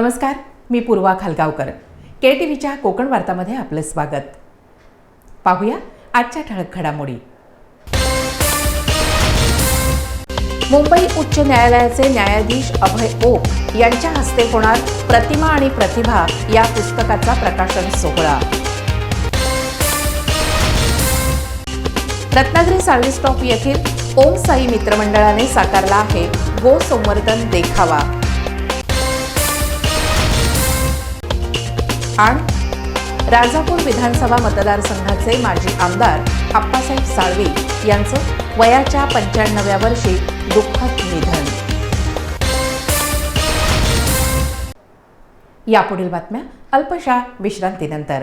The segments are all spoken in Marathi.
नमस्कार मी पूर्वा खालगावकर. के टी व्हीच्या कोकण वार्तामध्ये आपलं स्वागत. पाहूया आजच्या ठळक घडामोडी. मुंबई उच्च न्यायालयाचे न्यायाधीश अभय ओक यांच्या हस्ते होणार प्रतिमा आणि प्रतिभा या पुस्तकाचा प्रकाशन सोहळा. रत्नागिरी साळवी स्टॉप येथील ओम साई मित्रमंडळाने साकारला आहे गो संवर्धन देखावा. आणि राजापूर विधानसभा मतदारसंघाचे माजी आमदार आप्पासाहेब साळवी यांचं वयाच्या पंच्याण्णव्या वर्षी दुःखद निधन. यापुढील बातम्या अल्पशा विश्रांतीनंतर.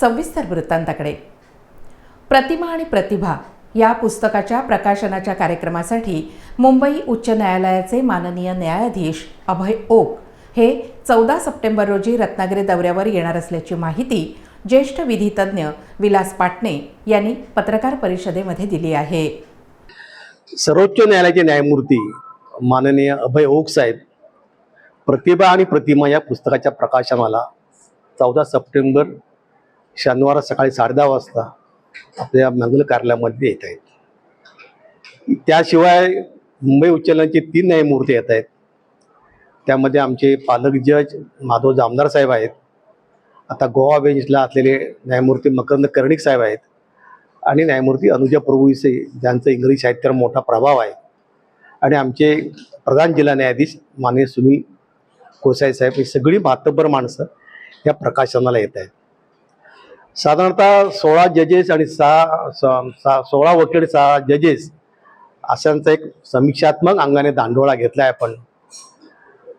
सविस्तर वृत्तांताकडे. प्रतिमा आणि प्रतिभा या पुस्तकाच्या प्रकाशनाच्या कार्यक्रमासाठी मुंबई उच्च न्यायालयाचे माननीय न्यायाधीश अभय ओक हे चौदा सप्टेंबर रोजी रत्नागिरी दौऱ्यावर येणार असल्याची माहिती ज्येष्ठ विधितज्ञ विलास पाटणे यांनी पत्रकार परिषदेमध्ये दिली आहे. सर्वोच्च न्यायालयाचे न्यायमूर्ती माननीय अभय ओक साहेब प्रतिभा आणि प्रतिमा या पुस्तकाच्या प्रकाशनाला चौदा सप्टेंबर शनिवार सकाळी साडेदहा वाजता आपल्या मंगल कार्यालयामध्ये येत आहेत. त्याशिवाय मुंबई उच्च न्यायालयाचे तीन न्यायमूर्ती येत आहेत. त्यामध्ये आमचे पालक जज माधव जामदार साहेब आहेत. आता गोवा बेंचला असलेले न्यायमूर्ती मकरंद कर्णिक साहेब आहेत. आणि न्यायमूर्ती अनुजा प्रभुविसे ज्यांचं इंग्रजी साहित्यावर मोठा प्रभाव आहे. आणि आमचे प्रधान जिल्हा न्यायाधीश माननीय सुनील कोसाई साहेब ही सगळी मातब्बर माणसं या प्रकाशनाला येत आहेत. साधारणतः सोळा जजेस आणि सहा स- सहा सोळा वकील आणि सहा जजेस अशांचा एक समीक्षात्मक अंगाने दांडोळा घेतला आहे आपण.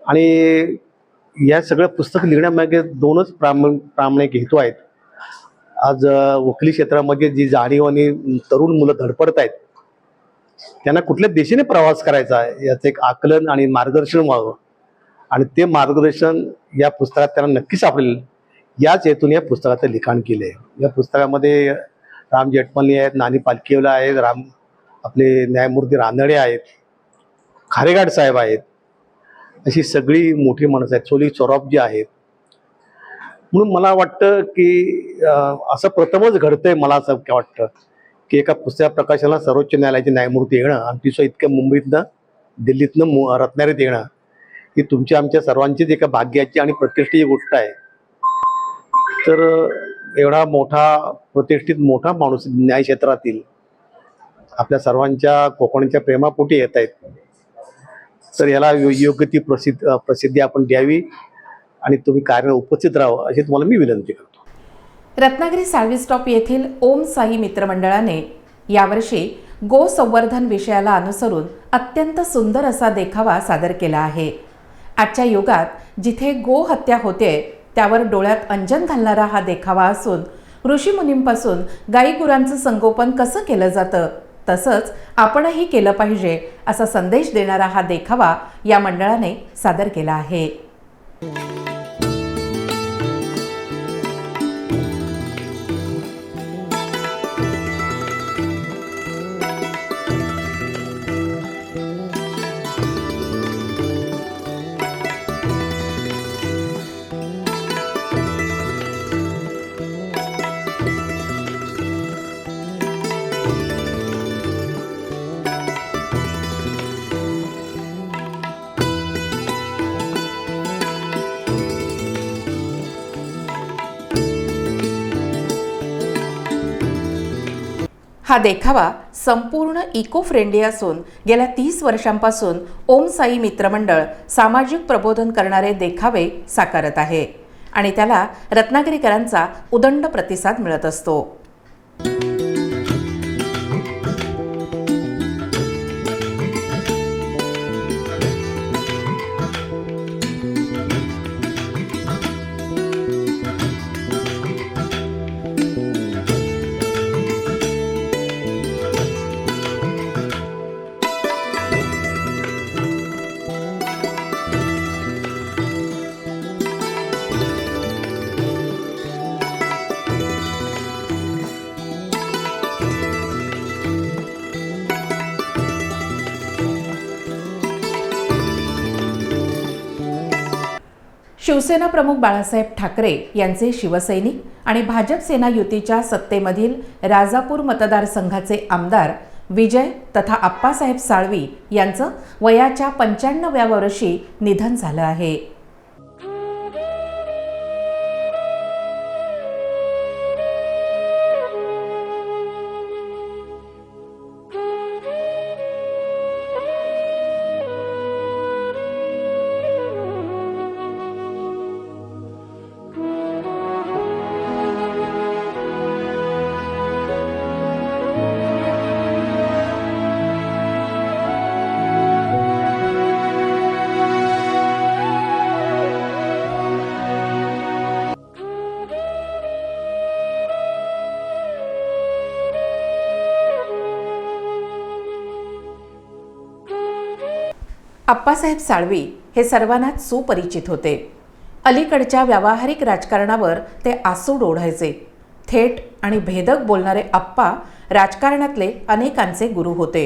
आणि या सगळं पुस्तक लिहिण्यामागे दोनच प्राम प्रामाणिक हेतू आहेत. आज वकिली क्षेत्रामध्ये जी जाणीव आणि तरुण मुलं धडपडत आहेत त्यांना कुठल्या दिशेने प्रवास करायचा आहे याचं एक आकलन आणि मार्गदर्शन व्हावं. आणि ते मार्गदर्शन या पुस्तकात त्यांना नक्की सापडेल याच हेतून या पुस्तकाचं लिखाण केलं आहे या पुस्तकामध्ये राम जेठमली आहेत नानी पालखीवला आहेत राम आपले न्यायमूर्ती रानडे आहेत खारेगाड साहेब आहेत. अशी सगळी मोठी माणसं आहेत. सोली चोरॉपजी आहेत. म्हणून मला वाटतं की असं प्रथमच घडतंय मला असं काय वाटतं की एका पुस्तक प्रकाशनाला सर्वोच्च न्यायालयाचे न्यायमूर्ती येणं आणि तिचं इतक्या मुंबईतनं दिल्लीतनं मु रत्नागिरीत येणं ही तुमच्या आमच्या सर्वांचीच एका भाग्याची आणि प्रतिष्ठेची गोष्ट आहे. तर एवढा मोठा प्रतिष्ठित मोठा माणूस न्याय क्षेत्रातील आपल्या सर्वांच्या कोकणच्या प्रेमापोटी येत आहेत. तर याला योग्य ती प्रसिद्ध प्रसिद्धी आपण द्यावी आणि तुम्ही कार्य उपस्थित राहावं अशी तुम्हाला मी विनंती करतो. रत्नागिरी साळवी स्टॉप येथील ओम साई मित्रमंडळाने यावर्षी गो संवर्धन विषयाला अनुसरून अत्यंत सुंदर असा देखावा सादर केला आहे. आजच्या युगात जिथे गो हत्या होते त्यावर डोळ्यात अंजन घालणारा हा देखावा असून ऋषीमुनींपासून गाई गुरांचं संगोपन कसं केलं जातं तसंच आपणही केलं पाहिजे असा संदेश देणारा हा देखावा या मंडळाने सादर केला आहे. हा देखावा संपूर्ण इको फ्रेंडली असून गेल्या तीस वर्षांपासून ओम साई मित्रमंडळ सामाजिक प्रबोधन करणारे देखावे साकारत आहे आणि त्याला रत्नागिरीकरांचा उदंड प्रतिसाद मिळत असतो. शिवसेना प्रमुख बाळासाहेब ठाकरे यांचे शिवसैनिक आणि भाजप सेना युतीच्या सत्तेमधील राजापूर मतदारसंघाचे आमदार विजय तथा आप्पासाहेब साळवी यांचं वयाच्या पंच्याण्णव्या वर्षी निधन झालं आहे. आप्पासाहेब साळवी हे सर्वांनाच सुपरिचित होते. अलीकडच्या व्यावहारिक राजकारणावर ते आसूड ओढायचे. थेट आणि भेदक बोलणारे आप्पा राजकारणातले अनेकांचे गुरु होते.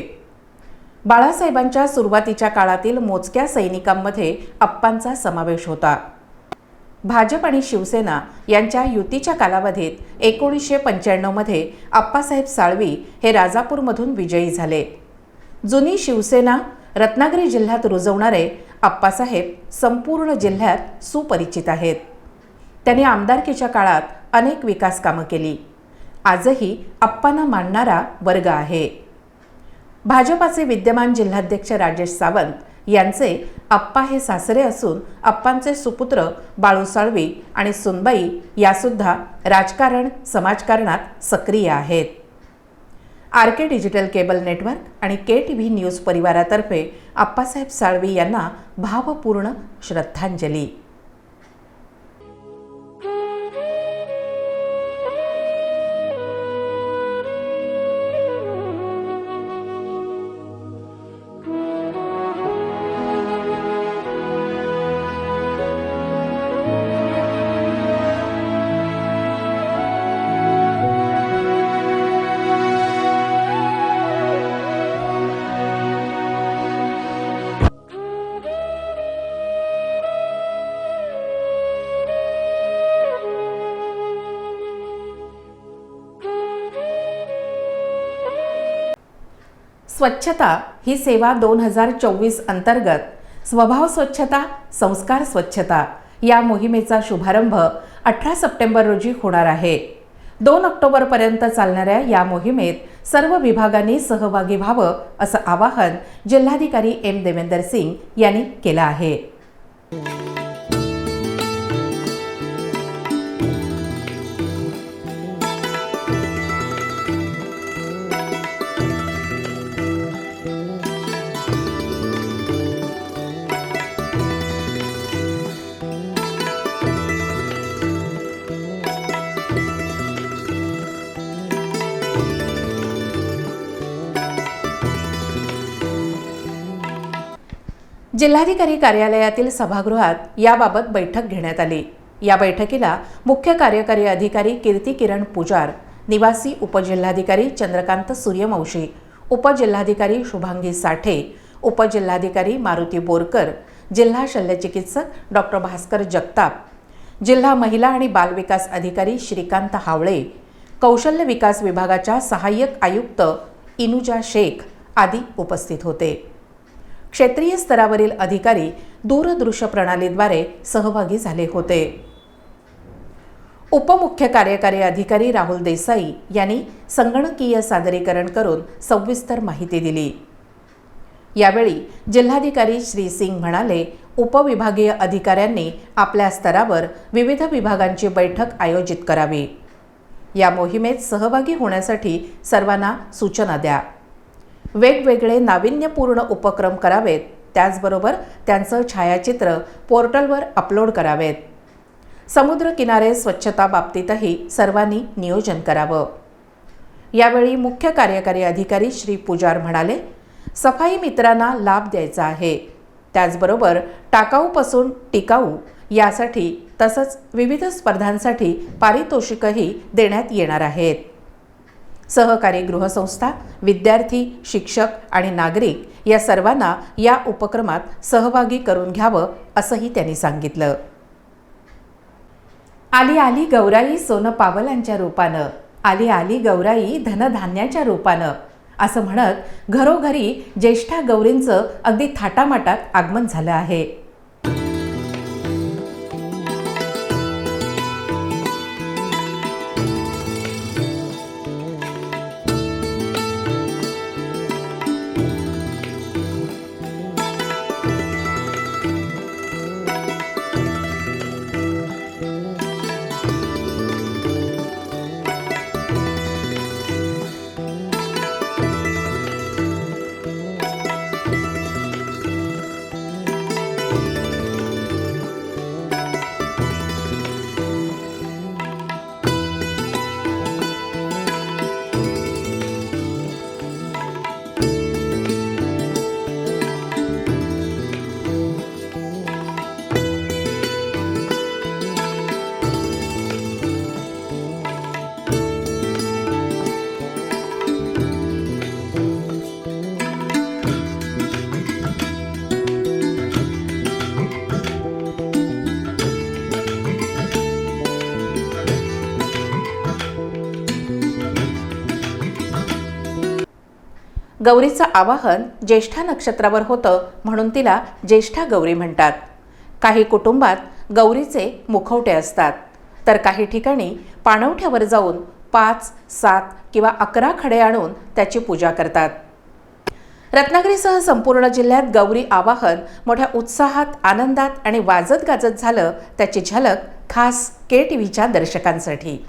बाळासाहेबांच्या सुरुवातीच्या काळातील मोजक्या सैनिकांमध्ये आप्पांचा समावेश होता. भाजप आणि शिवसेना यांच्या युतीच्या कालावधीत एकोणीसशे पंच्याण्णवमध्ये आप्पासाहेब साळवी हे राजापूरमधून विजयी झाले. जुनी शिवसेना रत्नागिरी जिल्ह्यात रुजवणारे आप्पासाहेब संपूर्ण जिल्ह्यात सुपरिचित आहेत. त्यांनी आमदारकीच्या काळात अनेक विकास कामं केली. आजही आप्पांना मानणारा वर्ग आहे. भाजपाचे विद्यमान जिल्हाध्यक्ष राजेश सावंत यांचे आप्पा हे सासरे असून आप्पांचे सुपुत्र बाळू साळवी आणि सुनबाई यासुद्धा राजकारण समाजकारणात सक्रिय आहेत. R K digital cable network आणि के टी व्ही न्यूज परिवारातर्फे आप्पासाहेब साळवी यांना भावपूर्ण श्रद्धांजली. स्वच्छता ही सेवा दोन हजार चोवीस अंतर्गत स्वभाव स्वच्छता संस्कार स्वच्छता या मोहिमेचा शुभारंभ अठरा सप्टेंबर रोजी होणार आहे. दोन ऑक्टोबरपर्यंत चालणाऱ्या या मोहिमेत सर्व विभागांनी सहभागी व्हावं असं आवाहन जिल्हाधिकारी एम देवेंदर सिंग यांनी केलं आहे. जिल्हाधिकारी कार्यालयातील सभागृहात याबाबत बैठक घेण्यात आली. या बैठकीला मुख्य कार्यकारी अधिकारी कीर्ती किरण पुजार निवासी उपजिल्हाधिकारी चंद्रकांत सूर्यवंशी उपजिल्हाधिकारी शुभांगी साठे उपजिल्हाधिकारी मारुती बोरकर जिल्हा शल्यचिकित्सक डॉक्टर भास्कर जगताप जिल्हा महिला आणि बालविकास अधिकारी श्रीकांत हावळे कौशल्य विकास विभागाच्या सहाय्यक आयुक्त इनुजा शेख आदी उपस्थित होते. क्षेत्रीय स्तरावरील अधिकारी दूरदृश्य प्रणालीद्वारे सहभागी झाले होते. उपमुख्य कार्यकारी अधिकारी राहुल देसाई यांनी संगणकीय सादरीकरण करून सविस्तर माहिती दिली. यावेळी जिल्हाधिकारी श्री सिंग म्हणाले उपविभागीय अधिकाऱ्यांनी आपल्या स्तरावर विविध विभागांची बैठक आयोजित करावी. या मोहिमेत सहभागी होण्यासाठी सर्वांना सूचना द्या. वेगवेगळे नाविन्यपूर्ण उपक्रम करावेत. त्याचबरोबर त्यांचं छायाचित्र पोर्टलवर अपलोड करावेत. समुद्रकिनारे स्वच्छता बाबतीतही सर्वांनी नियोजन करावं. यावेळी मुख्य कार्यकारी अधिकारी श्री पुजार म्हणाले सफाई मित्रांना लाभ द्यायचा आहे. त्याचबरोबर टाकाऊपासून टिकाऊ यासाठी तसंच विविध स्पर्धांसाठी पारितोषिकही देण्यात येणार आहेत. सहकारी गृहसंस्था विद्यार्थी शिक्षक आणि नागरिक या सर्वांना या उपक्रमात सहभागी करून घ्यावं असंही त्यांनी सांगितलं. आली आली गौराई सोनं पावलांच्या रूपानं आली आली गौराई धनधान्याच्या रूपानं असं म्हणत घरोघरी ज्येष्ठा गौरींचं अगदी थाटामाटात आगमन झालं आहे. गौरीचं आवाहन ज्येष्ठा नक्षत्रावर होतं म्हणून तिला ज्येष्ठा गौरी म्हणतात. काही कुटुंबात गौरीचे मुखवटे असतात. तर काही ठिकाणी पाणवठ्यावर जाऊन पाच सात किंवा अकरा खडे आणून त्याची पूजा करतात. रत्नागिरीसह संपूर्ण जिल्ह्यात गौरी आवाहन मोठ्या उत्साहात आनंदात आणि वाजत गाजत झालं त्याची झलक खास के टी व्हीच्या दर्शकांसाठी.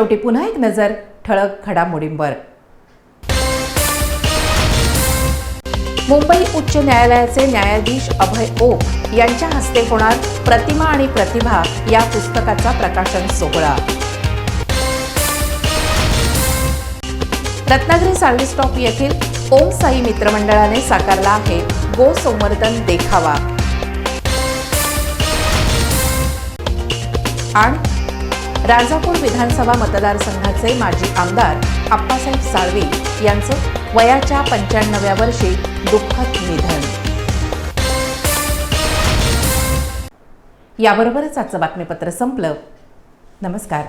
शेवटी पुन्हा एक नजर ठळक घडामोडींवर. मुंबई उच्च न्यायालयाचे न्यायाधीश अभय ओक यांच्या हस्ते होणार प्रतिमा आणि प्रतिभा या पुस्तकाचा प्रकाशन सोहळा. रत्नागिरी सांगली स्टॉप येथील ओम साई मित्रमंडळाने साकारला आहे गो संवर्धन देखावा. आणि राजापूर विधानसभा मतदारसंघाचे माजी आमदार आप्पासाहेब साळवे यांचं वयाच्या पंच्याण्णव्या वर्षी दुःखद निधन. याबरोबरच आजचं बातमीपत्र संपलं. नमस्कार.